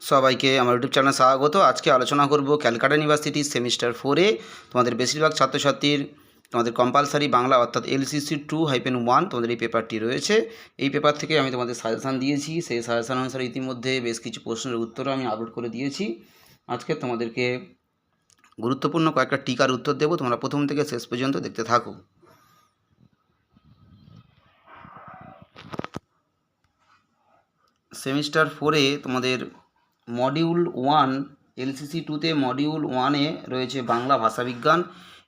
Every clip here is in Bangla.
সবাইকে আমার ইউটিউব চ্যানেলে স্বাগত। আজকে আলোচনা করব ক্যালকাটা ইউনিভার্সিটি সেমিস্টার ফোরে। তোমাদের বেশিরভাগ ছাত্রছাত্রীর তোমাদের কম্পালসারি বাংলা অর্থাৎ এলসিসি টু হাইপেন ওয়ান তোমাদের এই পেপারটি রয়েছে। এই পেপার থেকে আমি তোমাদের সাজেশান দিয়েছি। সেই সাজেশান অনুসারে ইতিমধ্যে বেশ কিছু প্রশ্নের উত্তরও আমি আপলোড করে দিয়েছি। আজকে তোমাদেরকে গুরুত্বপূর্ণ কয়েকটা টিকার উত্তর দেবো। তোমরা প্রথম থেকে শেষ পর্যন্ত দেখতে থাকো। সেমিস্টার ফোরে তোমাদের মডিউল ওয়ান এলসিসি টুতে মডিউল ওয়ানে রয়েছে বাংলা ভাষাবিজ্ঞান।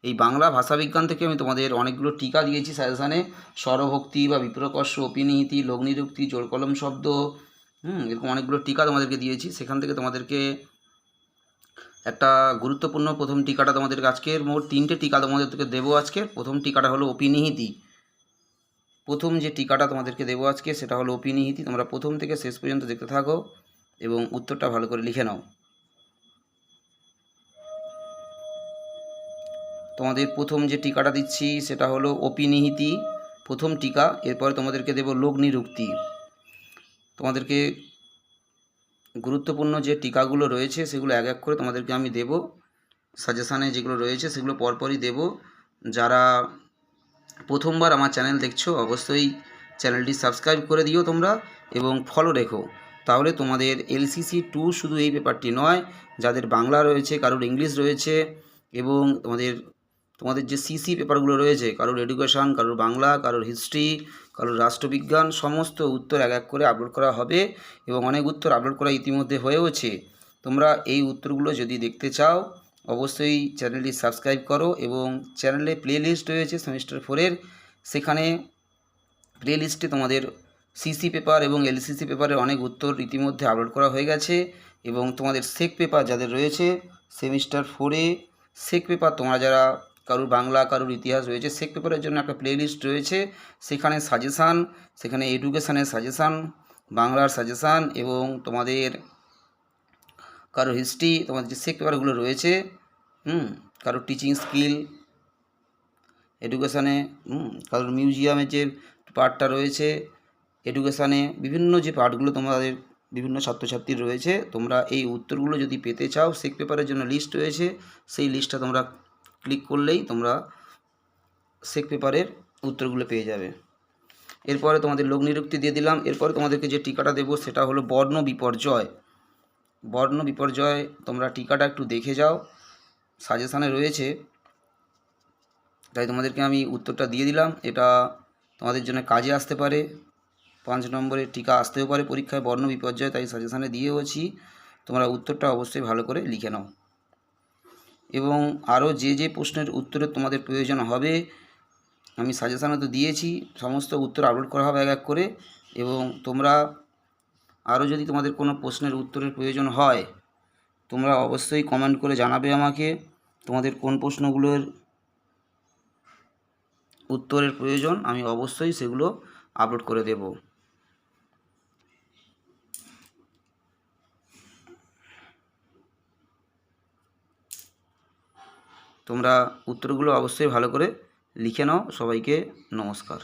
এই বাংলা ভাষাবিজ্ঞান থেকে আমি তোমাদের অনেকগুলো টিকা দিয়েছি সাজেশানে স্বরভক্তি বা বিপ্রকর্ষ অপিনিহিতি লগ্নিরুক্তি জোরকলম শব্দ, হুম, এরকম অনেকগুলো টিকা তোমাদেরকে দিয়েছি। সেখান থেকে তোমাদেরকে একটা গুরুত্বপূর্ণ প্রথম টিকাটা তোমাদেরকে আজকের মোট তিনটে টিকা তোমাদেরকে দেবো আজকে। প্রথম টিকাটা হলো অপিনিহিতি প্রথম যে টিকাটা তোমাদেরকে দেবো আজকে সেটা হলো অপিনিহিতি তোমরা প্রথম থেকে শেষ পর্যন্ত দেখতে থাকো। এবং উত্তরটা ভালো করে লিখে নাও। তোমাদের প্রথম যে টিকাটা দিচ্ছি সেটা হলো অপিনিহিতি। প্রথম টিকা, এরপরে তোমাদেরকে দেব লোক নিরুক্তি। তোমাদেরকে গুরুত্বপূর্ণ যে টিকাগুলো রয়েছে সেগুলো এক এক করে তোমাদেরকে আমি দেব। সাজেশানে যেগুলো রয়েছে সেগুলো পরপরই দেব। যারা প্রথমবার আমার চ্যানেল দেখছ, অবশ্যই চ্যানেলটি সাবস্ক্রাইব করে দিও তোমরা এবং ফলো রেখো। তাহলে তোমাদের এলসিসি টু শুধু এই পেপারটি নয়, যাদের বাংলা রয়েছে, কারোর ইংলিশ রয়েছে, এবং তোমাদের তোমাদের যে সিসি পেপারগুলো রয়েছে, কারোর এডুকেশান কারোর বাংলা, কারোর হিস্ট্রি কারোর রাষ্ট্রবিজ্ঞান, সমস্ত উত্তর এক এক করে আপলোড করা হবে, এবং অনেক উত্তর আপলোড করা ইতিমধ্যে হয়েওছে। তোমরা এই উত্তরগুলো যদি দেখতে চাও, অবশ্যই চ্যানেলটি সাবস্ক্রাইব করো, এবং চ্যানেলে প্লে লিস্ট রয়েছে সেমিস্টার ফোরের সেখানে প্লে লিস্টে তোমাদের সিসি পেপার এবং এলসিসি পেপারের অনেক উত্তর ইতিমধ্যে আপলোড করা হয়ে গেছে এবং তোমাদের সেক পেপার যাদের রয়েছে সেমিস্টার ফোরে সেক পেপার তোমরা যারা কারুর বাংলা, কারুর ইতিহাস রয়েছে সেক পেপারের জন্য একটা প্লে লিস্ট রয়েছে। সেখানে সাজেশান সেখানে এডুকেশানের সাজেশান বাংলার সাজেশান এবং তোমাদের কারোর হিস্ট্রি তোমাদের যে সেক পেপারগুলো রয়েছে, হুম, কারোর টিচিং স্কিল এডুকেশানে হুম, কারোর মিউজিয়ামের যে পার্টটা রয়েছে এডুকেশানে বিভিন্ন যে পার্টগুলো তোমাদের বিভিন্ন ছাত্রছাত্রীর রয়েছে, তোমরা এই উত্তরগুলো যদি পেতে চাও সেক পেপারের জন্য লিস্ট রয়েছে, সেই লিস্টটা তোমরা ক্লিক করলেই তোমরা সেক পেপারের উত্তরগুলো পেয়ে যাবে। এরপরে তোমাদের লোক নিরুক্তি দিয়ে দিলাম। এরপরে তোমাদেরকে যে টিকাটা দেবো, সেটা হলো বর্ণ বিপর্যয়। বর্ণ বিপর্যয়, তোমরা টিকাটা একটু দেখে যাও। সাজেশানে রয়েছে। তাই তোমাদেরকে আমি উত্তরটা দিয়ে দিলাম। এটা তোমাদের জন্য কাজে আসতে পারে। পাঁচ নম্বরের টিকা আসতেও পারে পরীক্ষায়, বর্ণ বিপর্যয় তাই সাজেশানে দিয়েওছি তোমরা উত্তরটা অবশ্যই ভালো করে লিখে নাও। এবং আরও যে যে প্রশ্নের উত্তরের তোমাদের প্রয়োজন হবে, আমি সাজেশানে তো দিয়েছি, সমস্ত উত্তর আপলোড করা হবে এক এক করে, এবং তোমরা আরও যদি তোমাদের কোনো প্রশ্নের উত্তরের প্রয়োজন হয়, তোমরা অবশ্যই কমেন্ট করে জানাবে আমাকে, তোমাদের কোন প্রশ্নগুলোর উত্তরের প্রয়োজন আমি অবশ্যই সেগুলো আপলোড করে দেব। তোমরা উত্তরগুলো অবশ্যই ভালো করে লিখে নাও। সবাইকে নমস্কার।